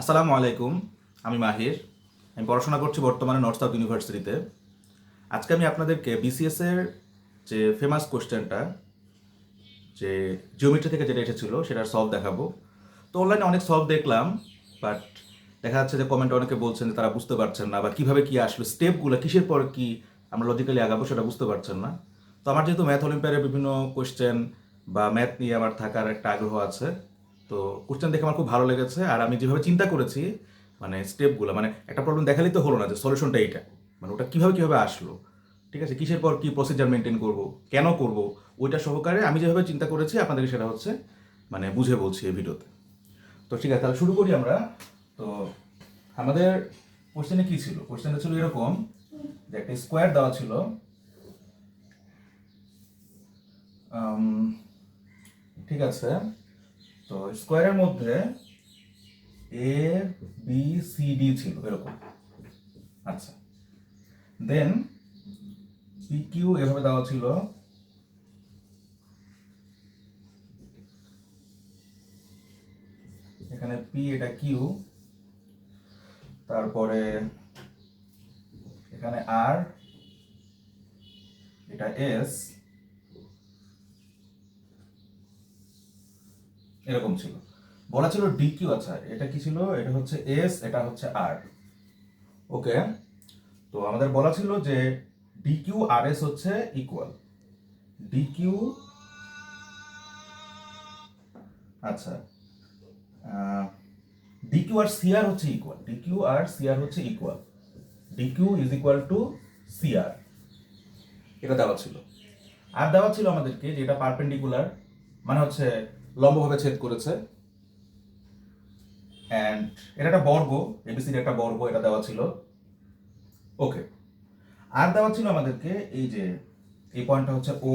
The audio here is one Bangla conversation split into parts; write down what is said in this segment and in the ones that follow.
আসসালামু আলাইকুম, আমি মাহির। আমি পড়াশোনা করছি বর্তমানে নর্থ সাউথ ইউনিভার্সিটিতে আজকে আমি আপনাদেরকে বিসিএস এর যে ফেমাস কোশ্চেনটা যে জিওমেট্রি থেকে যেটা এসেছিল, সেটার সলভ দেখাবো। তো অনলাইনে অনেক সলভ দেখলাম বাট দেখা যাচ্ছে যে কমেন্টে অনেকে বলছেন যে তারা বুঝতে পারছেন না, বা কীভাবে কি আসবে স্টেপগুলো কিসের পর কি আমরা লজিক্যালি আগাবো সেটা বুঝতে পারছেন না। তো আমার যেহেতু ম্যাথ অলিম্পিয়ারের বিভিন্ন কোশ্চেন বা ম্যাথ নিয়ে আমার থাকার একটা আগ্রহ আছে তো কোশ্চেন দেখে আমার খুব ভালো লেগেছে আর আমি যেভাবে চিন্তা করেছি মানে স্টেপগুলো মানে একটা প্রবলেম দেখালেই তো হলো না যে সলিউশনটা এইটা। মানে ওটা কীভাবে কীভাবে আসলো? ঠিক আছে, কিসের পর কী প্রসিজার মেনটেন করব, কেন করব, ওইটা সহকারে আমি যেভাবে চিন্তা করেছি আপনাদেরকে সেটা হচ্ছে মানে বুঝে বলছি এই ভিডিওতে। তো ঠিক আছে, তাহলে শুরু করি আমরা। তো আমাদের কোশ্চেনে কী ছিল? কোশ্চেনটা ছিল এরকম যে একটা স্কোয়ার দেওয়া ছিল ঠিক আছে। তো স্কোয়ারের মধ্যে এ বি সি ডি ছিল এরকম। আচ্ছা। দেন পি কিউ এভাবে দেওয়া ছিল। এখানে পি এটা কিউ তারপরে এখানে আর এটা এস এরকম ছিল। বলা ছিল ডি কিউ আচ্ছা এটা কি ছিল? এটা হচ্ছে এস এটা হচ্ছে আর ওকে তো আমাদের বলা ছিল যে ডি কিউ আর এস হচ্ছে ইকুয়াল ডি কিউ আচ্ছা ডি কিউ আর সিআর হচ্ছে ইকুয়াল ডি কিউ আর সিআর হচ্ছে equal D Q is equal to CR এটা দেওয়া ছিল। আর দেওয়া ছিল আমাদেরকে যে এটা পারপেন্ডিকুলার মানে হচ্ছে লম্বভাবে ছেদ করেছে। অ্যান্ড এটা একটা বর্গ এবিসির একটা বর্গ, এটা দেওয়া ছিল। ওকে আর দেওয়া ছিল আমাদেরকে এই যে, এই পয়েন্টটা হচ্ছে O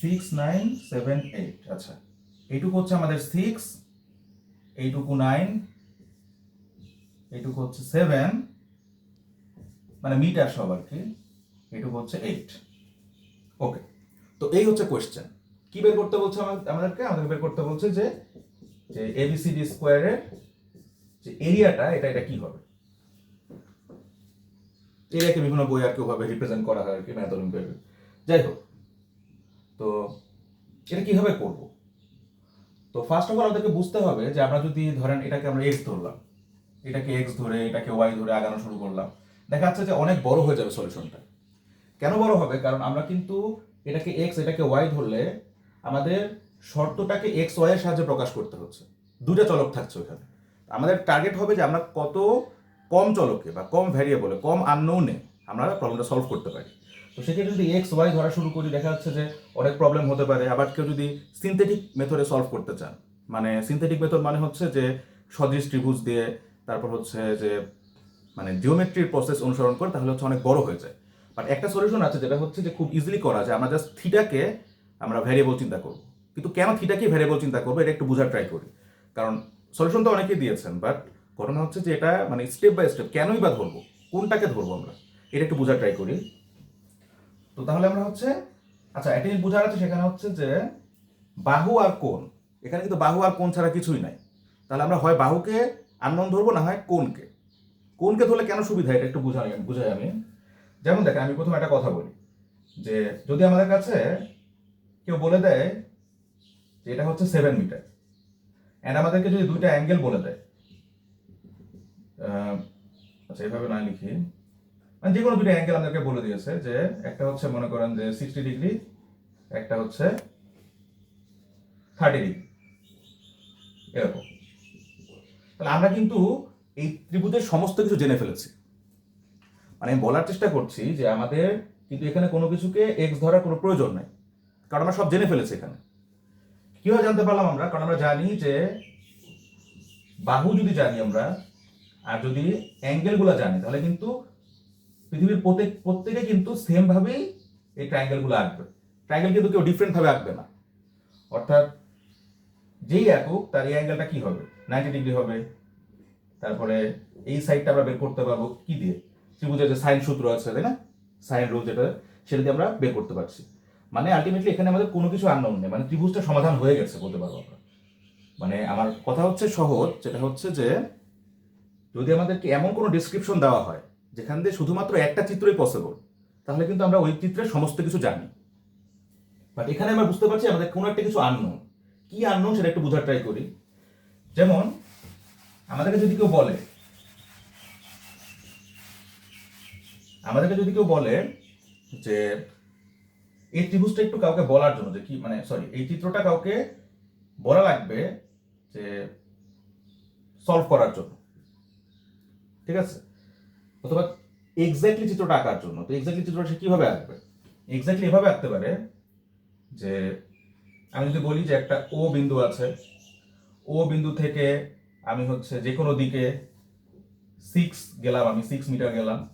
six nine seven eight আচ্ছা এইটুকু হচ্ছে আমাদের সিক্স এইটুকু নাইন এইটুকু হচ্ছে সেভেন মানে মিটার সব আর কি, এইটুকু হচ্ছে এইট ওকে তো এই হচ্ছে কোয়েশ্চেন কি বের করতে বলছে আমা- আমাদেরকে? আমাদের বের করতে বলছে যে যে এবিসিডি স্কোয়ারের যে এরিয়াটা এটা এটা কি হবে? এরিয়াকে বিভিন্ন বই আর কি ওভাবে রিপ্রেজেন্ট করা হয় আর কি ম্যাথ অলিম্পিয়াডে যাই হোক, তো এটা কীভাবে করব? তো ফার্স্ট অফ অল আমাদেরকে বুঝতে হবে যে আমরা যদি ধরেন এটাকে আমরা এক্স ধরলাম, এটাকে এক্স ধরে, এটাকে ওয়াই ধরে আগানো শুরু করলাম, দেখা যাচ্ছে যে অনেক বড় হয়ে যাবে সলিউশনটা কেন বড় হবে? কারণ আমরা কিন্তু এটাকে এক্স এটাকে ওয়াই ধরলে আমাদের শর্তটাকে এক্স ওয়াই এর সাহায্যে প্রকাশ করতে হচ্ছে। দুটা চলক থাকছে ওখানে। আমাদের টার্গেট হবে যে আমরা কত কম চলকে বা কম ভ্যারিয়েবলে কম আননোনে আমরা প্রবলেমটা সলভ করতে পারি। তো সেক্ষেত্রে যদি এক্স ওয়াই ধরা শুরু করি, দেখা যাচ্ছে যে অনেক প্রবলেম হতে পারে। আবার কেউ যদি সিনথেটিক মেথডে সলভ করতে চান মানে সিনথেটিক মেথড মানে হচ্ছে যে সদৃশ ত্রিভুজ দিয়ে তারপর হচ্ছে যে মানে জিওমেট্রির প্রসেস অনুসরণ করে, তাহলে হচ্ছে অনেক বড় হয়ে যায়। বাট একটা সলিউশন আছে যেটা হচ্ছে যে খুব ইজিলি করা যায়। আমরা জাস্ট থিটাকে আমরা ভ্যারিয়েবল চিন্তা করব। কিন্তু কেন থিটাকে ভ্যারিয়েবল চিন্তা করব, এটা একটু বোঝার ট্রাই করি। কারণ সলিউশন তো অনেকেই দিয়েছেন বাট ঘটনা হচ্ছে যে এটা মানে স্টেপ বাই স্টেপ কেনই বা ধরবো, কোনটাকে ধরবো আমরা, এটা একটু বোঝার ট্রাই করি। তো তাহলে আমরা হচ্ছে আচ্ছা একটা জিনিস বোঝার আছে, সেখানে হচ্ছে যে বাহু আর কোন এখানে কিন্তু বাহু আর কোন ছাড়া কিছুই নাই। তাহলে আমরা হয় বাহুকে আননোন ধরবো না হয় কোনকে কোনকে ধরলে কেন সুবিধা, এটা একটু বুঝাই বুঝাই আমি। যেমন দেখেন, আমি প্রথমে একটা কথা বলি, যে যদি আমাদের কাছে কেউ বলে দেয় যে এটা হচ্ছে সেভেন মিটার অ্যান্ড আমাদেরকে যদি দুইটা অ্যাঙ্গেল বলে দেয় আচ্ছা এভাবে না লিখি। মানে যে কোনো দুটো অ্যাঙ্গেল আমাদেরকে বলে দিয়েছে যে একটা হচ্ছে মনে করেন যে সিক্সটি ডিগ্রি একটা হচ্ছে থার্টি ডিগ্রি এরকম। তাহলে আমরা কিন্তু এই ত্রিভুজের সমস্ত কিছু জেনে ফেলেছি। মানে আমি বলার চেষ্টা করছি যে আমাদের কিন্তু এখানে কোনো কিছুকে এক্স ধরার কোনো প্রয়োজন নাই। কারণ আমরা সব জেনে ফেলেছি এখানে। কীভাবে জানতে পারলাম আমরা? কারণ আমরা জানি যে বাহু যদি জানি আমরা, আর যদি অ্যাঙ্গেলগুলো জানি, তাহলে কিন্তু পৃথিবীর প্রত্যেক, প্রত্যেকে কিন্তু সেম ভাবেই এই ট্রায়াঙ্গেলগুলো আঁকবে। ট্রায়াঙ্গেল কিন্তু কেউ ডিফারেন্ট ভাবে আঁকবে না। অর্থাৎ যেই একক তার এই অ্যাঙ্গেলটা কি হবে? নাইনটি ডিগ্রি হবে। তারপরে এই সাইডটা আমরা বের করতে পারব কি দিয়ে? ত্রিভুজের যে সাইন সূত্র আছে, তাই না? সাইন রুল যেটা, সেটা দিয়ে আমরা বের করতে পারছি। মানে আলটিমেটলি এখানে আমাদের কোনো কিছু আননোন নেই। মানে ত্রিভুজটা সমাধান হয়ে গেছে বলতে পারব আমরা। মানে আমার কথা হচ্ছে সহজ, যেটা হচ্ছে যে যদি আমাদেরকে এমন কোনো ডিসক্রিপশন দেওয়া হয়, যেখান দিয়ে শুধুমাত্র একটা চিত্রই পসিবল তাহলে কিন্তু আমরা ওই চিত্রের সমস্ত কিছু জানি। বাট এখানে আমরা বুঝতে পারছি আমাদের কোনো একটা কিছু আননোন কি আননোন সেটা একটু বোঝার ট্রাই করি। যেমন, আমাদেরকে যদি কেউ বলে, আমাদেরকে যদি কেউ বলে যে এই ত্রিভুজটা একটু কাউকে বলার জন্য যে কি মানে সরি এই চিত্রটা কাউকে বলা লাগবে যে সলভ করার জন্য। ঠিক আছে? অথবা এক্স্যাক্টলি চিত্রটা আঁকার জন্য। তো এক্স্যাক্টলি চিত্রটা সে কীভাবে আঁকবে? এক্স্যাক্টলি এভাবে আঁকতে পারে যে, আমি যদি বলি যে একটা ও বিন্দু আছে ও বিন্দু থেকে আমি হচ্ছে যে কোনো দিকে সিক্স গেলাম, আমি সিক্স মিটার গেলাম,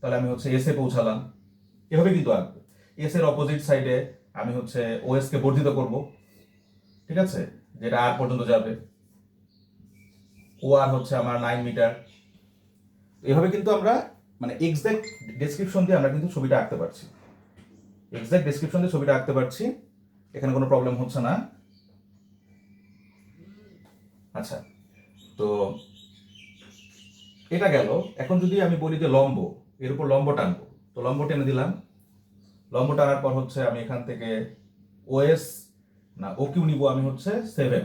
তাহলে আমি হচ্ছে এসে পৌঁছালাম। এভাবে কিন্তু আঁকবে। এস এর অপোজিট সাইডে আমি হচ্ছে ওএস কে বর্ধিত করব। ঠিক আছে? যেটা আর পর্যন্ত যাবে। ও আর হচ্ছে আমার নাইন মিটার এভাবে কিন্তু আমরা মানে এক্সাক্ট ডেসক্রিপশন দিয়ে আমরা কিন্তু ছবিটা আঁকতে পারছি। এক্সাক্ট ডেসক্রিপশন দিয়ে ছবিটা আঁকতে পারছি। এখানে কোনো প্রবলেম হচ্ছে না। আচ্ছা তো এটা গেল। এখন যদি আমি বলি যে লম্ব, এর উপর লম্ব টানবো। তো লম্ব টেনে দিলাম। লম্ব টানার পর হচ্ছে আমি এখান থেকে ওএস না ও কিউ নিব আমি হচ্ছে সেভেন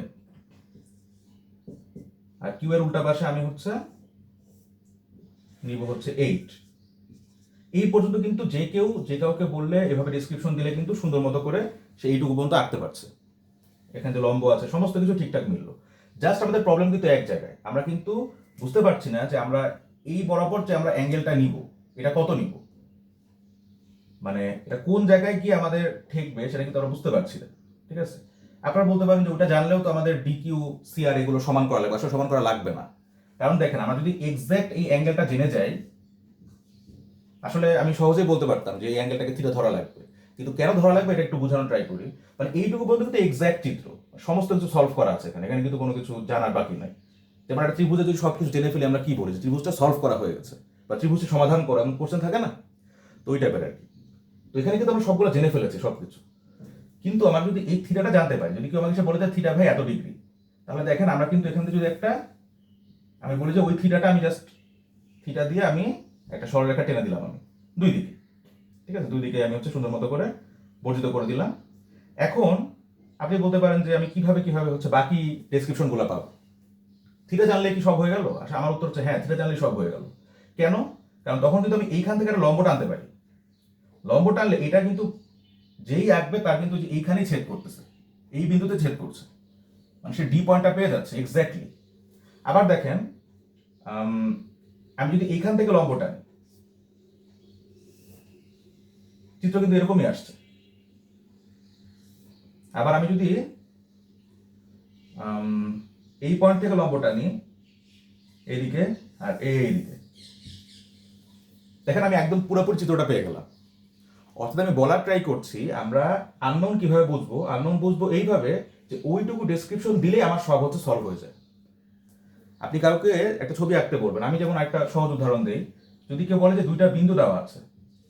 আর কিউ এর উল্টা পাশে আমি হচ্ছে নিব হচ্ছে এইট এই পর্যন্ত কিন্তু যে কেউ, যে কাউকে বললে এভাবে ডিসক্রিপশন দিলে কিন্তু সুন্দর মতো করে সে এইটুকু পর্যন্ত আঁকতে পারছে। এখানে যে লম্ব আছে, সমস্ত কিছু ঠিকঠাক মিললো। জাস্ট আমাদের প্রবলেম কিন্তু এক জায়গায়। আমরা কিন্তু বুঝতে পারছি না যে আমরা এই বরাবর যে আমরা অ্যাঙ্গেলটা নিব, এটা কত নিব? মানে এটা কোন জায়গায় গিয়ে আমাদের ঠেকবে সেটা কিন্তু আমরা বুঝতে পারছি না, ঠিক আছে? আপনারা বলতে পারেন যে ওটা জানলেও তো আমাদের ডিকিউ সিআর এগুলো সমান করা লাগবে, আসলে সমান করা লাগবে না। কারণ দেখেন, আমরা যদি এক্সাক্ট এই অ্যাঙ্গেলটা জেনে যাই, আসলে আমি সহজেই বলতে পারতাম যে এই অ্যাঙ্গেলটাকে থিটা ধরা লাগবে। কিন্তু কেন ধরা লাগবে এটা একটু বোঝানোর ট্রাই করি। মানে এইটুকু বলতে কিন্তু এক্সাক্ট চিত্র। সমস্ত কিছু সলভ করা আছে এখানে। এখানে কিন্তু কোনো কিছু জানার বাকি নাই। যেমন একটা ত্রিভুজে যদি সব কিছু জেনে ফেলি আমরা কি বলি যে ত্রিভুজটা সলভ করা হয়ে গেছে। বা ত্রিভুজটি সমাধান করা, এমন কোশ্চেন থাকে না? তো ওই টাইপের আর কি। তো এখানে কিন্তু আমরা সবগুলো জেনে ফেলেছি সব কিছু কিন্তু আমার যদি এই থিটাটা জানতে পারি, যদি কেউ আমাকে এসে বলে যে, থিটা ভাই, এত ডিগ্রি তাহলে দেখেন আমরা কিন্তু এখান থেকে যদি একটা, আমি বলি যে, ওই থিটাটা আমি জাস্ট থিটা দিয়ে আমি একটা সরলরেখা টেনে দিলাম আমি, দুই দিকে। ঠিক আছে? দুই দিকে আমি হচ্ছে সুন্দর মতো করে বর্জিত করে দিলাম। এখন আপনি বলতে পারেন যে, আমি কীভাবে কীভাবে হচ্ছে বাকি ডেসক্রিপশনগুলো পাবো? থিটা জানলে কি সব হয়ে গেল? আচ্ছা আমার উত্তর হচ্ছে হ্যাঁ থিটা জানলে সব হয়ে গেল। কেন? কারণ তখন কিন্তু আমি এইখান থেকে একটা লম্ব টানতে পারি। লম্ব টানলে এটা কিন্তু যেই আঁকবে তার কিন্তু এইখানেই ছেদ করতেছে, এই বিন্দুতে ছেদ করছে। মানে সে ডি পয়েন্টটা পেয়ে যাচ্ছে এক্স্যাক্টলি আবার দেখেন আমি যদি এইখান থেকে লম্ব টানি, চিত্র কিন্তু এরকমই আসছে। আবার আমি যদি এই পয়েন্ট থেকে লম্ব টানি, এইদিকে আর এই এইদিকে। দেখেন আমি একদম পুরোপুরি চিত্রটা পেয়ে গেলাম। অর্থাৎ আমি বলার ট্রাই করছি, আমরা আননোন কীভাবে বুঝব? আননোন বুঝব এইভাবে যে ওইটুকু ডেসক্রিপশন দিলেই আমার সব হচ্ছে সলভ হয়ে যায়। আপনি কাউকে একটা ছবি আঁকতে বলবেন, আমি যেমন একটা সহজ উদাহরণ দিই, যদি কেউ বলে যে দুইটা বিন্দু দেওয়া আছে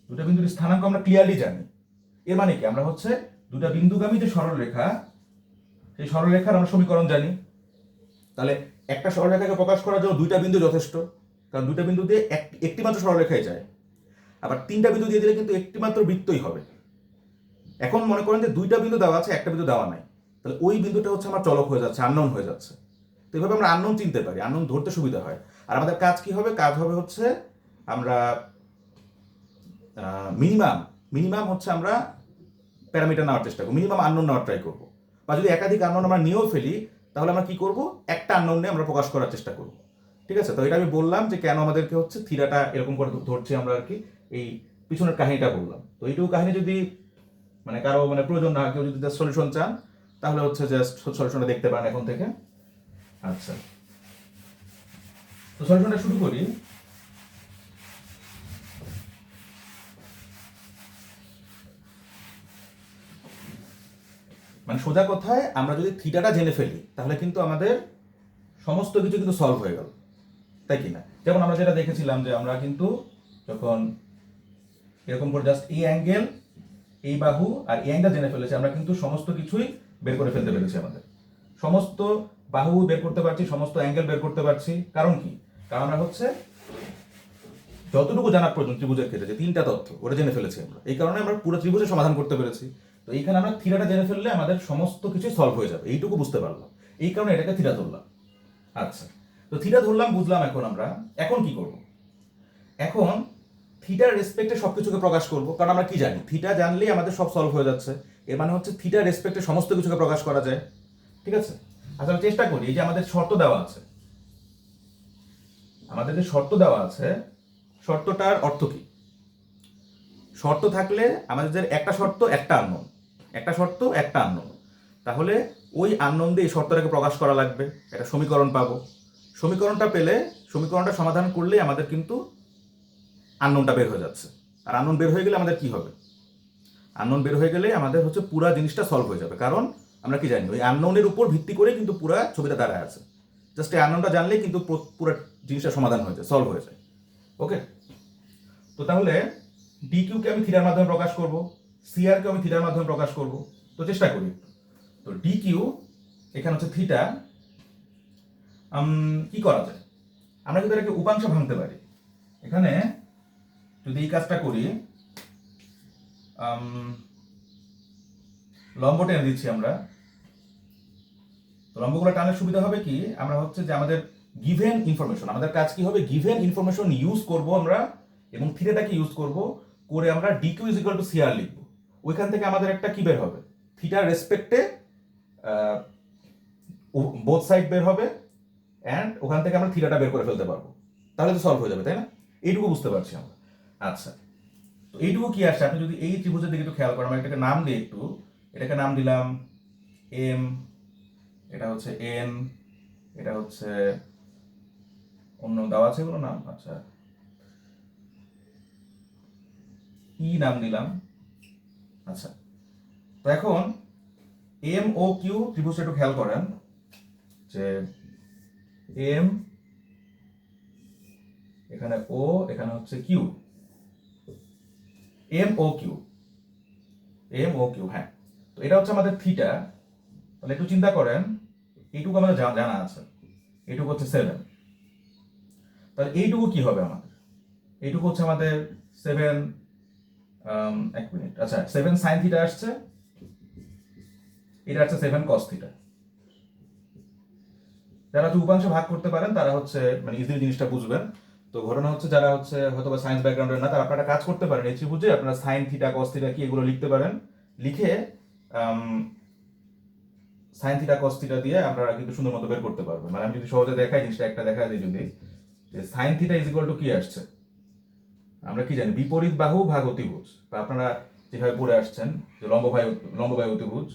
দুটা বিন্দুর স্থানাঙ্ক আমরা ক্লিয়ারলি জানি, এর মানে কি? আমরা হচ্ছে দুটা বিন্দুগামী যে সরলরেখা, সেই সরলরেখার আমরা সমীকরণ জানি। তাহলে একটা সরলরেখাকে প্রকাশ করার জন্য দুইটা বিন্দু যথেষ্ট, কারণ দুইটা বিন্দু দিয়ে এক- একটি মাত্র সরলরেখায় যায়। আবার তিনটা বিন্দু দিয়ে দিলে কিন্তু একটি মাত্র বৃত্তই হবে। এখন মনে করেন যে দুইটা বিন্দু দেওয়া আছে, একটা বিন্দু দেওয়া নাই। তাহলে ওই বিন্দুটা হচ্ছে আমার চলক হয়ে যাচ্ছে আননোন হয়ে যাচ্ছে। তো এভাবে আমরা আননোন চিনতে পারি আননোন ধরতে সুবিধা হয়। আর আমাদের কাজ কি হবে? কাজ হবে হচ্ছে আমরা মিনিমাম মিনিমাম হচ্ছে আমরা প্যারামিটার নেওয়ার চেষ্টা করব মিনিমাম আননোন নেওয়ার ট্রাই করব। বা যদি একাধিক আননোন আমরা নিয়েও ফেলি, তাহলে আমরা কি করব? একটা আননোন নিয়ে আমরা প্রকাশ করার চেষ্টা করব। ঠিক আছে? তো এটা আমি বললাম যে কেন আমাদেরকে হচ্ছে থিরাটা এরকম করে ধরছি আমরা আর কি এই পিছনের কাহিনীটা বললাম। তো এইটুকু কাহিনী যদি মানে কারও মানে প্রয়োজন না, কেউ যদি সলিউশন চান, তাহলে হচ্ছে জাস্ট সলিউশনটা দেখতে পারেন এখন থেকে। আচ্ছা। তো সলিউশনটা শুরু করি। মানে সোজা কথায় আমরা যদি থিটাটা জেনে ফেলি, তাহলে কিন্তু আমাদের সমস্ত কিছু কিন্তু সলভ হয়ে গেল। তাই কি না যেমন আমরা যেটা দেখেছিলাম যে আমরা কিন্তু যখন এরকম করে জাস্ট এই অ্যাঙ্গেল এই বাহু আর এই অ্যাঙ্গেল জেনে ফেলেছি। আমরা কিন্তু সমস্ত কিছুই বের করে ফেলতে পেরেছি আমাদের। সমস্ত বাহু বের করতে পারছি, সমস্ত অ্যাঙ্গেল বের করতে পারছি। কারণ কি? কারণ আমরা হচ্ছে যতটুকু জানার প্রয়োজন ত্রিভুজের ক্ষেত্রে, যে তিনটা তথ্য ওটা জেনে ফেলেছি আমরা। এই কারণে আমরা পুরো ত্রিভুজের সমাধান করতে পেরেছি। তো এইখানে আমরা থিরাটা জেনে ফেললে আমাদের সমস্ত কিছু সলভ হয়ে যাবে। এইটুকু বুঝতে পারলাম। এই কারণে এটাকে থিরা ধরলাম। আচ্ছা। তো থিটা ধরলাম, বুঝলাম এখন আমরা। এখন কি করব? এখন থিটার রেসপেক্টে সব কিছুকে প্রকাশ করব, কারণ আমরা কি জানি? থিটা জানলেই আমাদের সব সলভ হয়ে যাচ্ছে। এর মানে হচ্ছে থিটার রেসপেক্টে সমস্ত কিছুকে প্রকাশ করা যায়। ঠিক আছে? আচ্ছা আমরা চেষ্টা করি, এই যে আমাদের শর্ত দেওয়া আছে। আমাদের যে শর্ত দেওয়া আছে, শর্তটার অর্থ কি? শর্ত থাকলে আমাদের যে একটা শর্ত, একটা আননোন একটা শর্ত, একটা আননোন তাহলে ওই আননোন দিয়ে এই শর্তটাকে প্রকাশ করা লাগবে। একটা সমীকরণ পাবো। সমীকরণটা পেলে, সমীকরণটা সমাধান করলেই আমাদের কিন্তু আননোনটা বের হয়ে যাচ্ছে। আর আননোন বের হয়ে গেলে আমাদের কি হবে? আননোন বের হয়ে গেলে আমাদের হচ্ছে পুরা জিনিসটা সলভ হয়ে যাবে। কারণ আমরা কি জানি, ওই আননোনের উপর ভিত্তি করে কিন্তু পুরা ছবিটা দাঁড়ায় আছে। জাস্ট এই আননোনটা জানলেই কিন্তু পুরো- জিনিসটা সমাধান হয়ে যায় সলভ হয়ে যায়। ওকে তো তাহলে ডি কিউকে আমি থিটার মাধ্যমে প্রকাশ করব সিআর কে আমি থিটার মাধ্যমে প্রকাশ করব, তো চেষ্টা করি। একটু। তো ডি কিউ এখানে হচ্ছে থিটা কি করা যায়? আমরা কিন্তু এটাকে উপাংশ ভাঙতে পারি। এখানে যদি এই কাজটা করি লম্ব টেনে দিচ্ছি আমরা। তো লম্বগুলো টানার সুবিধা হবে কি? আমরা হচ্ছে যে আমাদের গিভেন ইনফরমেশন আমাদের কাজ কি হবে? গিভেন ইনফরমেশন ইউজ করব আমরা এবং থিটাটাকে ইউজ করব, করে আমরা DQ is equal to CR লিখব। ওইখান থেকে আমাদের একটা কি বের হবে? থিটার রেসপেক্টে বোথ সাইড বের হবে অ্যান্ড ওখান থেকে আমরা থিটাটা বের করে ফেলতে পারব। তাহলে তো সলভ হয়ে যাবে, তাই না? এইটুকু বুঝতে পারছি আমরা। আচ্ছা তো এইটুকু কি আসছে? আপনি যদি এই ত্রিভুজের দিকে একটু খেয়াল করেন, আমরা এটাকে নাম দিই একটু, এটাকে নাম দিলাম এম, এটা হচ্ছে এন, এটা হচ্ছে অন্য দেওয়া আছে কোনো নাম? আচ্ছা ই নাম দিলাম। আচ্ছা তো এখন এম ও কিউ ত্রিভুজটা একটু খেয়াল করেন, যে এম, এখানে ও, এখানে হচ্ছে Q. M O Q M O Q হ্যাঁ। তো এটা হচ্ছে আমাদের থিটা তাহলে একটু চিন্তা করেন, এইটুকু আমাদের জানা আছে। এইটুকু হচ্ছে সেভেন তাহলে এইটুকু কি হবে আমাদের? এইটুকু হচ্ছে আমাদের সেভেন এক মিনিট। আচ্ছা সেভেন সাইন থিটা আসছে। এটা হচ্ছে সেভেন কস থিটা যারা হচ্ছে উপাংশ ভাগ করতে পারেন, তারা হচ্ছে মানে ইজিলি জিনিসটা বুঝবেন। তো ঘটনা হচ্ছে যারা হচ্ছে হয়তো বা সায়েন্স ব্যাকগ্রাউন্ডের না, তারা আপনারা কাজ করতে পারেন এই ত্রিভুজে। আপনারা সাইন থিটা কস থিটা কি এগুলো লিখতে পারেন। লিখে সাইন থিটা কস থিটা দিয়ে আপনারা কিন্তু সুন্দর মতো বের করতে পারবেন মানে আমি যদি সহজে দেখাই, জিনিসটা একটা দেখা দিই যদি। যে সাইন থিটা ইজ টু কি আসছে? আমরা কি জানি? বিপরীত বাহু, ভাগ অতিভুজ। বা আপনারা যেভাবে পড়ে আসছেন, যে লম্ব বাই লম্ব বাই অতিভুজ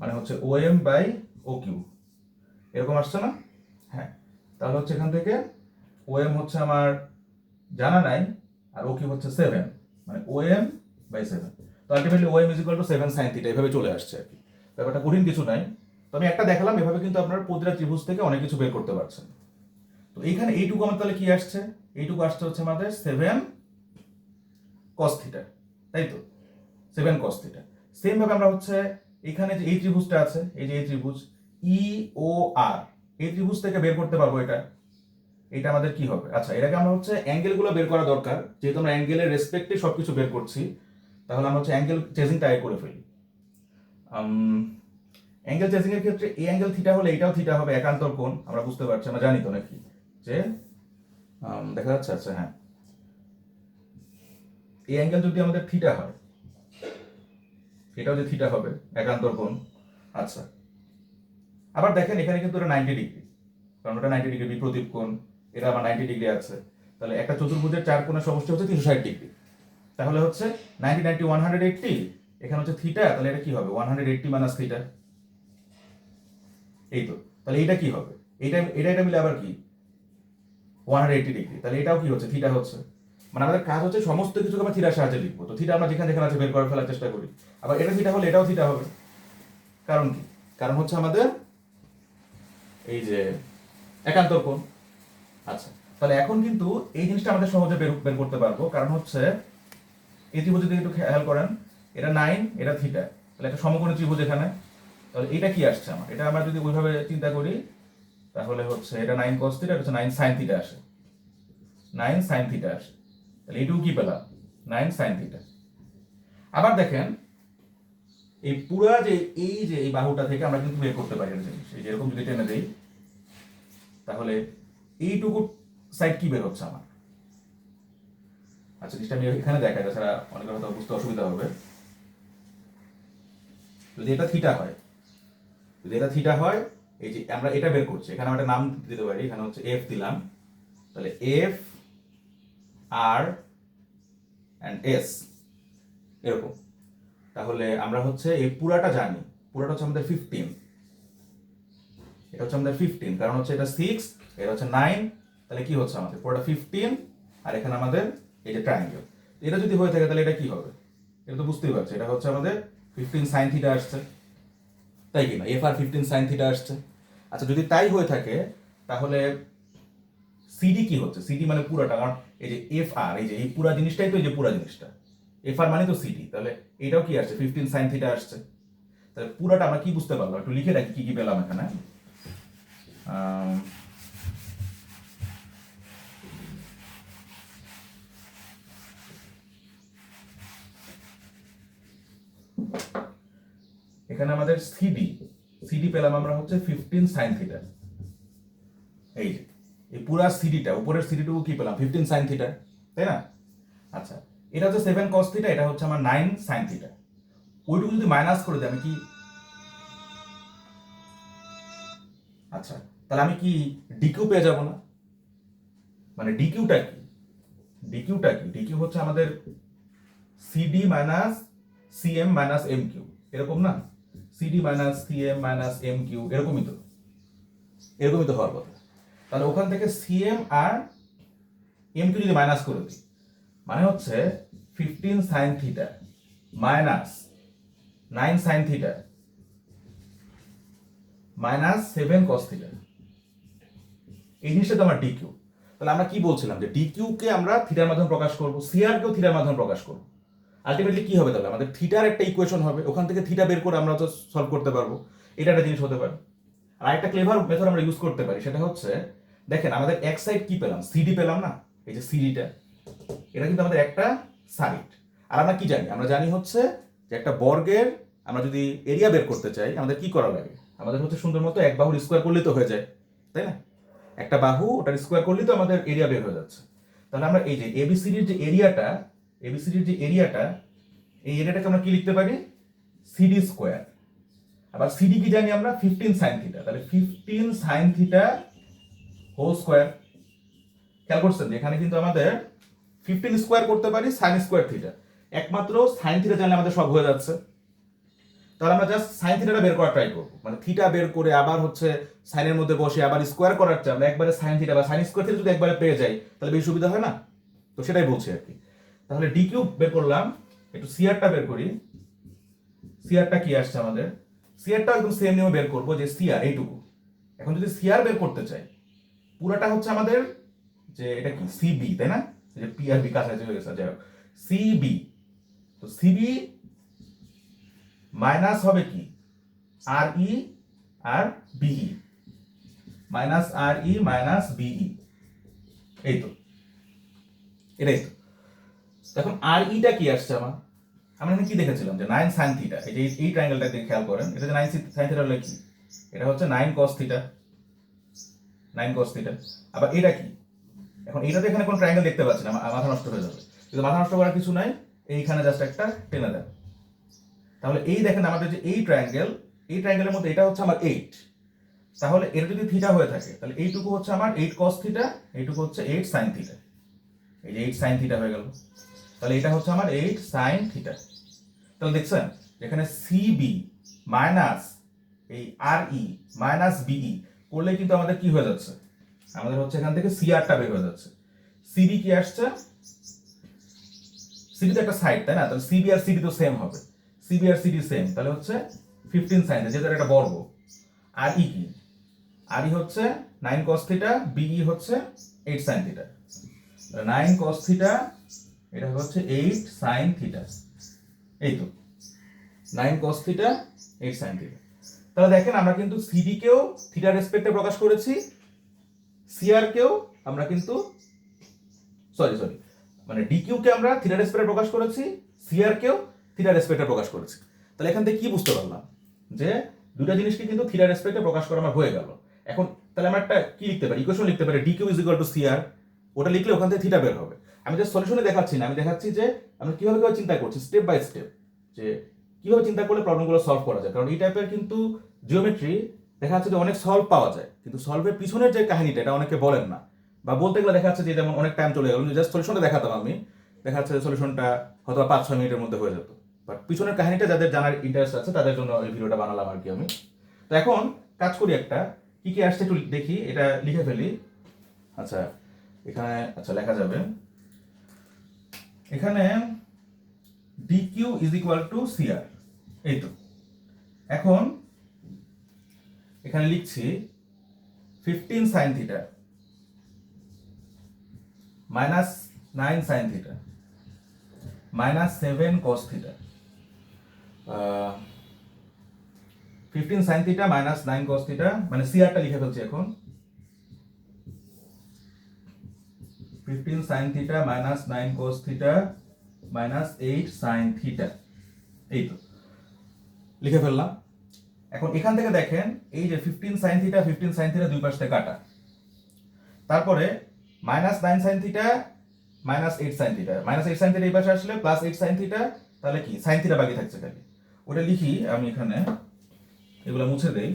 মানে হচ্ছে O M by O Q এরকম আসছে না? হ্যাঁ। তাহলে হচ্ছে এখান থেকে ও এম হচ্ছে আমার জানা নাই, আর ও কিউ হচ্ছে সেভেন মানে ও এম বাই সেভেন তো ultimately O M is equal to seven sine theta এভাবে চলে আসছে আর কি। ব্যাপারটা কঠিন কিছু নাই। তো আমি একটা দেখালাম, এভাবে কিন্তু আপনার প্রতিটা ত্রিভুজ থেকে অনেক কিছু বের করতে পারছেন। তো এইখানে এইটুকু আমার তাহলে কি আসছে? এইটুকু আসছে হচ্ছে আমাদের সেভেন কস থিটা তাই তো? সেভেন কস থিটা সেম ভাবে আমরা হচ্ছে এখানে যে এই ত্রিভুজটা আছে, এই যে এই ত্রিভুজ ই ও আর এই ত্রিভুজ থেকে বের করতে পারব এটা। এটা আমাদের কি হবে? আচ্ছা এটাকে আমরা হচ্ছে অ্যাঙ্গেলগুলো বের করা দরকার। যেহেতু আমরা অ্যাঙ্গেলের রেসপেক্টে সবকিছু বের করছি, তাহলে আমরা হচ্ছে অ্যাঙ্গেল চেজিংটা আগে করে ফেলি। অ্যাঙ্গেল চেজিং এর ক্ষেত্রে এই অ্যাঙ্গেল থিটা হলে এটাও থিটা হবে, একান্তর কোণ। আমরা বুঝতে পারছি, আমরা জানি তো নাকি যে দেখা যাচ্ছে আচ্ছা হ্যাঁ। এই অ্যাঙ্গেল যদি আমাদের থিটা হয়, এটাও যে থিটা হবে, একান্তর কোণ আচ্ছা। আবার দেখেন, এখানে কিন্তু এটা নাইনটি ডিগ্রি কারণ ওটা নাইনটি ডিগ্রি বিপ্রতীপ কোণ। এটা আমার নাইনটি ডিগ্রি আছে। তাহলে একটা চতুর্ভুজের চার কোণের সমষ্টি হচ্ছে তিনশো ষাট ডিগ্রি তাহলে হচ্ছে ninety ninety one hundred eighty এখানে হচ্ছে থিটা তাহলে এটা কি হবে? One hundred eighty minus theta এই তো। তাহলে এটা কি হবে? এটা এটা এটা মিলে আবার কি? ওয়ান হান্ড্রেড এইটটি ডিগ্রি তাহলে এটাও কি হচ্ছে? থিটা হচ্ছে। মানে আমাদের কাজ হচ্ছে সমস্ত কিছুকে আমরা থিটার সাহায্যে লিখব। তো থিটা আমরা যেখানে যেখানে আছে বের করে ফেলার চেষ্টা করি। আবার এটা থিটা হলে এটাও থিটা হবে। কারণ কি? কারণ হচ্ছে আমাদের এই যে একান্তর কোণ। আচ্ছা তাহলে এখন কিন্তু এই জিনিসটা আমাদের সহজে বের বের করতে পারব। কারণ হচ্ছে, এই ত্রিভুজ যদি একটু খেয়াল করেন, এটা নাইন, এটা থিটা। তাহলে একটা সমকোণী ত্রিভুজ এখানে। তাহলে এটা কি আসছে আমার? এটা আমরা যদি ওইভাবে চিন্তা করি, তাহলে হচ্ছে এটা নাইন কস থিটা হচ্ছে নাইন সাইন থিটা আসে। নাইন সাইন থিটা আসে। তাহলে এইটুকু কি পেলাম? Nine sine theta. আবার দেখেন, এই পুরা যে, এই যে এই বাহুটা থেকে আমরা কিন্তু বের করতে পারি জিনিস। এই যে এরকম যদি টেনে দেই, তাহলে এইটুকু সাইড কি বের হচ্ছে আমার? আচ্ছা জিনিসটা আমি এখানে দেখাই, তাছাড়া অনেকের হয়তো বুঝতে অসুবিধা হবে। যদি এটা থিটা হয়, যদি এটা থিটা হয়, এই যে আমরা এটা বের করছি, এখানে আমরা একটা নাম দিতে পারি, এখানে হচ্ছে এফ দিলাম। তাহলে এফ আর অ্যান্ড এস এরকম। তাহলে আমরা হচ্ছে এই পুরাটা জানি, পুরাটা হচ্ছে আমাদের ফিফটিন এটা হচ্ছে আমাদের ফিফটিন কারণ হচ্ছে এটা সিক্স এটা হচ্ছে নাইন তাহলে কি হচ্ছে আমাদের? পুরোটা ফিফটিন আর এখানে আমাদের এই যে ট্রায়াঙ্গেল এটা যদি হয়ে থাকে, তাহলে এটা কি হবে? এটা তো বুঝতেই পারছি, এটা হচ্ছে আমাদের ফিফটিন সাইন থিটা আসছে। তাই কি না? F R fifteen sine theta আসছে। আচ্ছা যদি তাই হয়ে থাকে, তাহলে সিডি কি হচ্ছে? সিডি মানে পুরাটা, কারণ এই যে এফ আর এই যে এই পুরা জিনিসটাই তো এই যে পুরা জিনিসটা। এফ আর মানে তো সিডি তাহলে এটাও কি আসছে? ফিফটিন সাইন থিটা আসছে। তাহলে পুরাটা আমরা কি বুঝতে পারলাম? একটু লিখে রাখি, কি কি পেলাম এখানে। এখানে আমাদের সিডি সিডি পেলাম আমরা হচ্ছে ফিফটিন সাইন থিটা এই যে, এই পুরা সিডিটা উপরের সিডিটুকু কি পেলাম? ফিফটিন সাইন থিটা তাই না? আচ্ছা এটা হচ্ছে সেভেন কস থিটা এটা হচ্ছে আমার নাইন সাইন থিটা ওইটুকু যদি মাইনাস করে দিই, আমি কি আচ্ছা তাহলে আমি কি ডিকিউ পেয়ে যাব না? মানে ডিকিউটা কি? ডিকিউটা কি? ডিকিউ হচ্ছে আমাদের CD minus CM minus M Q এরকম না? CD minus CM minus M Q এরকমই তো। এরকমই তো হওয়ার কথা। তাহলে ওখান থেকে সিএম আর এম কিউ যদি মাইনাস করে দিই মানে হচ্ছে fifteen sine theta minus nine sine theta minus seven cos theta এই জিনিসটা তো আমার ডিকিউ তাহলে আমরা কি বলছিলাম? যে ডিকিউ কে আমরা থিটার মাধ্যমে প্রকাশ করব সিআর কেও থিটার মাধ্যমে প্রকাশ করব। আলটিমেটলি কি হবে তাহলে? আমাদের থিটার একটা ইকুয়েশন হবে। ওখান থেকে থিটা বের করে আমরা তো সলভ করতে পারব। এটা একটা জিনিস হতে পারে। আর একটা ক্লেভার মেথড আমরা ইউজ করতে পারি, সেটা হচ্ছে, দেখেন আমাদের এক সাইড কি পেলাম? সিডি পেলাম না? এই যে সিডিটা এটা কিন্তু আমাদের একটা সাইড আর আমরা কি জানি? আমরা জানি হচ্ছে যে একটা বর্গের আমরা যদি এরিয়া বের করতে চাই, আমাদের কি করা লাগে? আমাদের হচ্ছে সুন্দর মতো এক বাহুর স্কোয়ার করলেই তো হয়ে যায়, তাই না? একটা বাহু ওটার স্কোয়ার করলেই তো আমাদের এরিয়া বের হয়ে যাচ্ছে। তাহলে আমরা এই যে এবিসিডির যে এরিয়াটা এবিসিডির যে এরিয়াটা, এই এরিয়াটাকে আমরা কি লিখতে পারি? সিডি স্কোয়ার আবার সিডি কি জানি আমরা? ফিফটিন সাইন থিটা তাহলে fifteen sine theta whole square খেয়াল করছেন? এখানে কিন্তু আমাদের ফিফটিন স্কোয়ার করতে পারি সাইন স্কোয়ার থিটা একমাত্র সাইন থিটা জানলে আমাদের সব হয়ে যাচ্ছে। তাহলে আমরা জাস্ট সাইন থিটাটা বের করার ট্রাই করব। মানে থিটা বের করে আবার হচ্ছে সাইনের মধ্যে বসে আবার স্কোয়ার করার চাই আমরা একবারে সাইন থিটা বা সাইন স্কোয়ার থিটা যদি একবারে পেয়ে যাই, তাহলে বেশি সুবিধা হয় না? তো সেটাই বলছি আর কি। তাহলে ডি কিউব বের করলাম, একটু সিআরটা বের করি। সিআরটা কি আসছে আমাদের? সিআরটা একদম সেম নিয়মে বের করব যে সিআর এইটুকু। এখন যদি সিআর বের করতে চাই, পুরোটা হচ্ছে আমাদের যে এটা কি? সিবি তাই না? যে পি আর বি কাছাকাছি হয়ে গেছে, যাই হোক। সিবি তো সিবি মাইনাস হবে কি? R E R BE minus R E minus BE এই তো। এটাই তো। এখন আর ইটা কি আসছে আমার? আমরা এখানে কি দেখেছিলাম যে নাইন সাইন থিটা এই যে এই- ট্রায়াঙ্গেলটা দিকে খেয়াল করেন, এটা যে নাইন সাইন থিটা হলে কি? এটা হচ্ছে nine cos theta nine cos theta আবার এটা কি? এখন এইটাতে এখানে কোনো ট্রায়াঙ্গেল দেখতে পাচ্ছি না মাথা নষ্ট হয়ে যাবে। কিন্তু মাথা নষ্ট করার কিছু নাই, এইখানে জাস্ট একটা টেনে দেন। তাহলে এই দেখেন আমাদের যে এই ট্রায়াঙ্গেল এই ট্রায়াঙ্গেলের মধ্যে এটা হচ্ছে আমার এইট তাহলে এটা যদি থিটা হয়ে থাকে, তাহলে এইটুকু হচ্ছে আমার এইট কস থিটা এইটুকু হচ্ছে এইট সাইন থিটা এই যে এইট সাইন থিটা হয়ে গেল। তাহলে এটা হচ্ছে আমার এইট সাইন থিটা তাহলে দেখছেন, এখানে সিবি মাইনাস এই আর ই মাইনাস বিই করলে কিন্তু আমাদের কি হয়ে যাচ্ছে? আমাদের হচ্ছে এখান থেকে সিআরটা বের হয়ে যাচ্ছে। সিবি কি আসছে? সিবি তো একটা সাইড তাই না? তাহলে সিবি আর সিডি তো সেম হবে। সিবি আর সিডি সেম তাহলে হচ্ছে ফিফটিন সাইন যেহেতু একটা বর্গ। আর ই কি? আর ই হচ্ছে নাইন কস থিটা বিই হচ্ছে eight sine theta nine cos theta এটা হচ্ছে এইট সাইন থিটা এই তো। Nine cos theta eight sine theta তাহলে দেখেন আমরা কিন্তু সিডি কেও থিটা রেসপেক্টে প্রকাশ করেছি সিআর কেও আমরা কিন্তু সরি সরি মানে ডিকিউ কে আমরা থিটা রেসপেক্টে প্রকাশ করেছি সিআর কেও থিটা রেসপেক্টে প্রকাশ করেছি। তাহলে এখান থেকে কি বুঝতে পারলাম? যে দুটা জিনিসকে কিন্তু থিটা রেসপেক্টে প্রকাশ করা আমার হয়ে গেল। এখন তাহলে আমরা একটা কি লিখতে পারি? ইকুয়েশন লিখতে পারি। DQ is equal to CR ওটা লিখলে ওখান থেকে থিটা বের হবে। আমি যে সলিউশনে দেখাচ্ছি না। আমি দেখাচ্ছি যে আমরা কীভাবে কীভাবে চিন্তা করছি স্টেপ বাই স্টেপ যে কীভাবে চিন্তা করলে প্রবলেমগুলো সলভ করা যায়। কারণ এই টাইপের কিন্তু জিওমেট্রি দেখা যাচ্ছে যে অনেক সলভ পাওয়া যায়। কিন্তু সলভের পিছনের যে কাহিনীটা, এটা অনেকে বলেন না। বা বলতে গেলে দেখা যাচ্ছে যে যেমন অনেক টাইম চলে গেল। জাস্ট সলিউশনটা দেখাতাম আমি। দেখা যাচ্ছে যে সলিউশনটা হয়তো পাঁচ ছয় মিনিটের মধ্যে হয়ে যেত। বাট পিছনের কাহিনীটা যাদের জানার ইন্টারেস্ট আছে, তাদের জন্য এই ভিডিওটা বানালাম আর কি আমি। তো এখন কাজ করি একটা। কি কি আসছে একটু দেখি। এটা লিখে ফেলি। আচ্ছা এখানে আচ্ছা লেখা যাবে। এখানে dq is equal to CR এই তো এখন এখানে লিখছি fifteen sine theta minus nine sine theta minus seven cos theta fifteen sine theta minus nine cos theta মানে সিআরটা লিখে ফেলছি এখন। Fifteen sine theta minus nine cos theta minus eight sine theta এই তো লিখে ফেললাম। এখন এখান থেকে দেখেন এই যে fifteen sine theta fifteen sine theta দুই পাশে কাটা। তারপরে minus nine sine theta minus eight sine theta minus eight sine theta এই পাশে আসলে প্লাস এইট সাইন থিটা তাহলে কি? সাইন থিটা বাকি থাকছে খালি। ওটা লিখি আমি এখানে এগুলো মুছে দেই।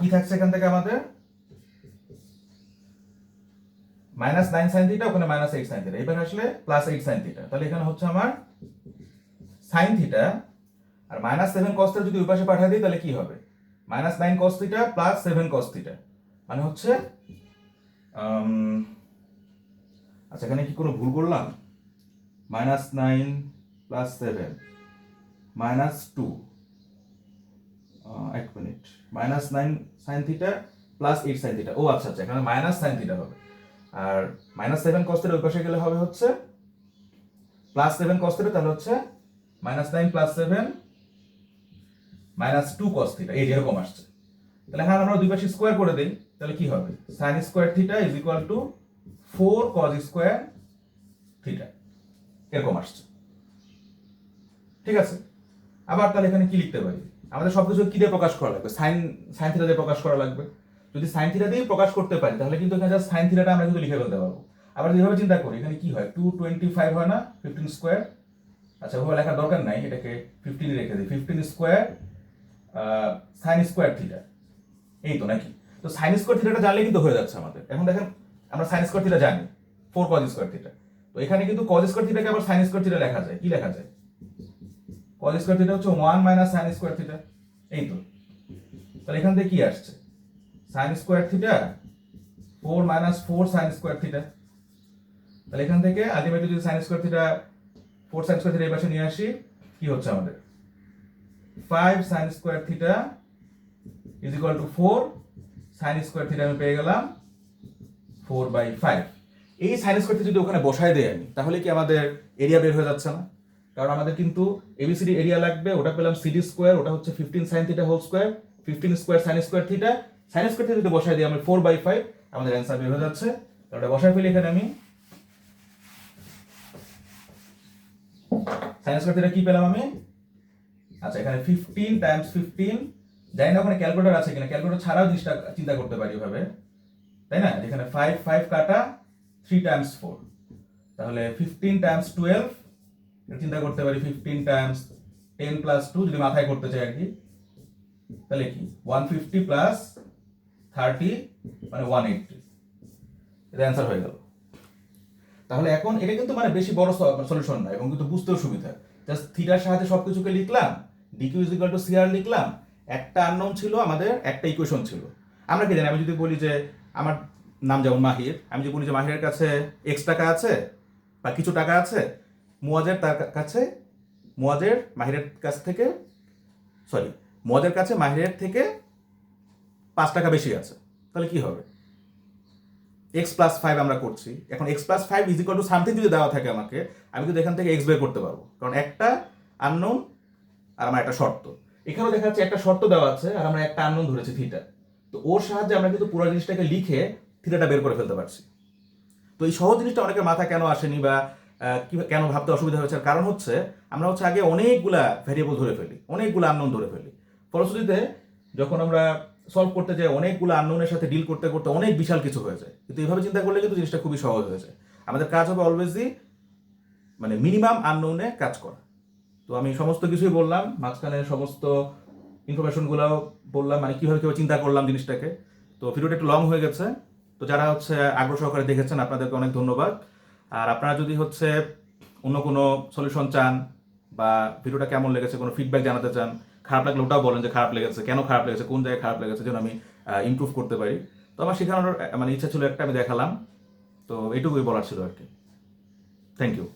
কি থাকছে এখান থেকে আমাদের? মাইনাস নাইন সাইন থিটা, ওখানে মাইনাস এইট সাইন থিটা। এবার আসলে প্লাস এইট সাইন থিটা তাহলে এখানে হচ্ছে আমার সাইন থিটা আর মাইনাস সেভেন কস যদি ওই পাশে পাঠিয়ে দিই, তাহলে কি হবে? Minus nine cos theta plus seven cos theta মানে হচ্ছে আচ্ছা এখানে কি কোনো ভুল করলাম? Minus nine plus seven minus two এক minute minus nine sine theta plus eight sine theta ও আচ্ছা আচ্ছা এখানে মাইনাস সাইন থিটা হবে। আর মাইনাস সেভেন কস্টের ওই পাশে গেলে হবে হচ্ছে প্লাস সেভেন কস্টের তাহলে হচ্ছে minus nine plus seven minus two cos theta এই যেরকম আসছে। তাহলে হ্যাঁ আমরা দুই পাশে স্কোয়ার করে দিই। তাহলে কি হবে? Sine square theta is equal to four cos square theta এরকম আসছে। ঠিক আছে? আবার তাহলে এখানে কি লিখতে পারি? আমাদের সবকিছু কি দিয়ে প্রকাশ করা লাগবে? সাইন সাইন থিটা দিয়ে প্রকাশ করা লাগবে। যদি সাইন থিটা দিয়ে প্রকাশ করতে পারি, তাহলে কিন্তু এখানে জাস্ট সাইন থিটাটা আমরা কিন্তু লিখে ফেলতে পারব। আবার যেভাবে চিন্তা করি, এখানে কি হয়? টু টোয়েন্টি ফাইভ হয় না? ফিফটিন স্কোয়ার আচ্ছা ওভাবে লেখার দরকার নাই, এটাকে ফিফটিন রেখে দিই। Fifteen square sine square theta এই তো নাকি? তো সাইন স্কোয়ার থিটাটা জানলে কিন্তু হয়ে যাচ্ছে আমাদের। এখন দেখেন, আমরা সাইন স্কোয়ার থিটা জানি ফোর কজ স্কোয়ার থিটা তো এখানে কিন্তু কজ স্কোয়ার থিটাকে আবার সাইন স্কোয়ার থিটা লেখা যায়। কি লেখা যায়? কজ স্কোয়ার থিটা হচ্ছে one minus sine square theta এই তো। তাহলে এখান থেকে কি আসছে? Sine square theta four minus four sine square theta তাহলে এখান থেকে আলটিমেটলি যদি sine square theta four sine square theta এই পাশে নিয়ে আসি, কি হচ্ছে আমাদের? Five sine square theta is equal to four sine square theta আমি পেয়ে গেলাম ফোর বাই ফাইভ এই সাইন স্কোয়ার থিটা যদি ওখানে বসায় দেয় আমি, তাহলে কি আমাদের এরিয়া বের হয়ে যাচ্ছে না? কারণ আমাদের কিন্তু এবিসিডি এরিয়া লাগবে, ওটা পেলাম সিডি স্কোয়ার ওটা হচ্ছে fifteen sine theta whole square fifteen square sine square theta sine square theta বসায় দিই আমি ফোর বাই ফাইভ আমাদের অ্যান্সার বের হয়ে যাচ্ছে। ওটা বসাই ফেলি এখানে আমি। সাইন স্কোয়ার থিটা কি পেলাম আমি? আচ্ছা এখানে ফিফটিন টাইমস ফিফটিন জানি না ওখানে ক্যালকুলেটর আছে কিনা ক্যালকুলেটর ছাড়াও জিনিসটা চিন্তা করতে পারি ওভাবে। তাই না? যেখানে ফাইভ ফাইভ কাটা থ্রি টাইমস ফোর তাহলে ফিফটিন টাইমস টুয়েলভ চিন্তা করতে পারি fifteen times ten plus two যদি মাথায় করতে চাই আর কি, তাহলে কি? ওয়ান ফিফটি প্লাস থার্টি মানে ওয়ান এইটটি এটা অ্যান্সার হয়ে গেল। তাহলে এখন এটা কিন্তু মানে বেশি বড় সলিউশন না, এবং কিন্তু বুঝতেও সুবিধা। জাস্ট থিটার সাহায্যে সবকিছুকে লিখলাম ডিকিউ ইজ টু সিআর লিখলাম, একটা আননোন ছিল আমাদের, একটা ইকুয়েশন ছিল। আমরা কি জানি? আমি যদি বলি যে আমার নাম যেমন মাহির, আমি যদি বলি যে মাহিরের কাছে এক্স টাকা আছে বা কিছু টাকা আছে মুয়াজের তার কাছে মুয়াজের মাহিরের কাছ থেকে সরি মুয়াজের কাছে মাহিরের থেকে পাঁচ টাকা বেশি আছে। তাহলে কি হবে? এক্স প্লাস ফাইভ আমরা করছি। এখন X plus five is to something যদি দেওয়া থাকে আমাকে, আমি কিন্তু এখান থেকে এক্স বের করতে পারব। কারণ একটা আননোন আর আমার একটা শর্ত। এখানেও দেখা যাচ্ছে একটা শর্ত দেওয়া আছে আর আমরা একটা আননোন ধরেছি থিটা তো ওর সাহায্যে আমরা কিন্তু পুরো জিনিসটাকে লিখে থিটাটা বের করে ফেলতে পারছি। তো এই সহজ জিনিসটা অনেকের মাথা কেন আসেনি বা কেন ভাবতে অসুবিধা হয়েছে? কারণ হচ্ছে, আমরা হচ্ছে আগে অনেকগুলা ভ্যারিয়েবল ধরে ফেলি, অনেকগুলো আননোন ধরে ফেলি। ফলশ্রুতিতে, যখন আমরা সলভ করতে যাই, অনেকগুলো আননোনের সাথে ডিল করতে করতে অনেক বিশাল কিছু হয়ে যায়। কিন্তু এইভাবে চিন্তা করলে কিন্তু জিনিসটা খুবই সহজ হয়ে যায়। আমাদের কাজ হবে অলওয়েজই মানে মিনিমাম আননোনে কাজ করা। তো আমি সমস্ত কিছুই বললাম, মাঝখানে সমস্ত ইনফরমেশনগুলো বললাম মানে কীভাবে কীভাবে চিন্তা করলাম জিনিসটাকে। তো ভিডিওটা একটু লং হয়ে গেছে। তো যারা হচ্ছে আগ্রহ সহকারে দেখেছেন, আপনাদেরকে অনেক ধন্যবাদ। আর আপনারা যদি হচ্ছে অন্য কোনো সলিউশন চান বা ভিডিওটা কেমন লেগেছে, কোনো ফিডব্যাক জানাতে চান, খারাপ লাগলে ওটাও বলেন যে খারাপ লেগেছে, কেন খারাপ লেগেছে, কোন জায়গায় খারাপ লেগেছে যেন আমি ইমপ্রুভ করতে পারি। তো আমার শেখানোর মানে ইচ্ছা ছিল একটা আমি দেখালাম। তো এইটুকুই বলার ছিল আর কি। Thank you